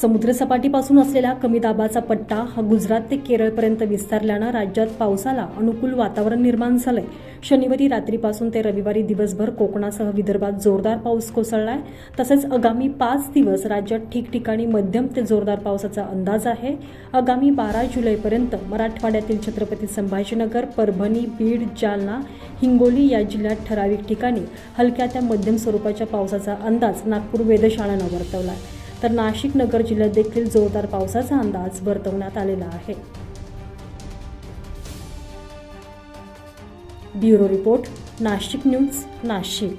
समुद्रसपाटीपासून असलेला कमी दाबाचा पट्टा हा गुजरात ते केरळपर्यंत विस्तारल्यानं राज्यात पावसाला अनुकूल वातावरण निर्माण झालंय. शनिवारी रात्रीपासून ते रविवारी दिवसभर कोकणासह विदर्भात जोरदार पाऊस कोसळलाय. तसेच आगामी पाच दिवस राज्यात ठिकठिकाणी मध्यम ते जोरदार पावसाचा अंदाज आहे. आगामी बारा जुलैपर्यंत मराठवाड्यातील छत्रपती संभाजीनगर परभणी बीड जालना हिंगोली या जिल्ह्यात ठराविक ठिकाणी हलक्या त्या मध्यम स्वरूपाच्या पावसाचा अंदाज नागपूर वेधशाळेनं वर्तवला आहे तर नाशिक नगर जिल्ह्यात देखील जोरदार पावसाचा अंदाज वर्तवण्यात आलेला आहे. Bureau report Nashik news Nashik.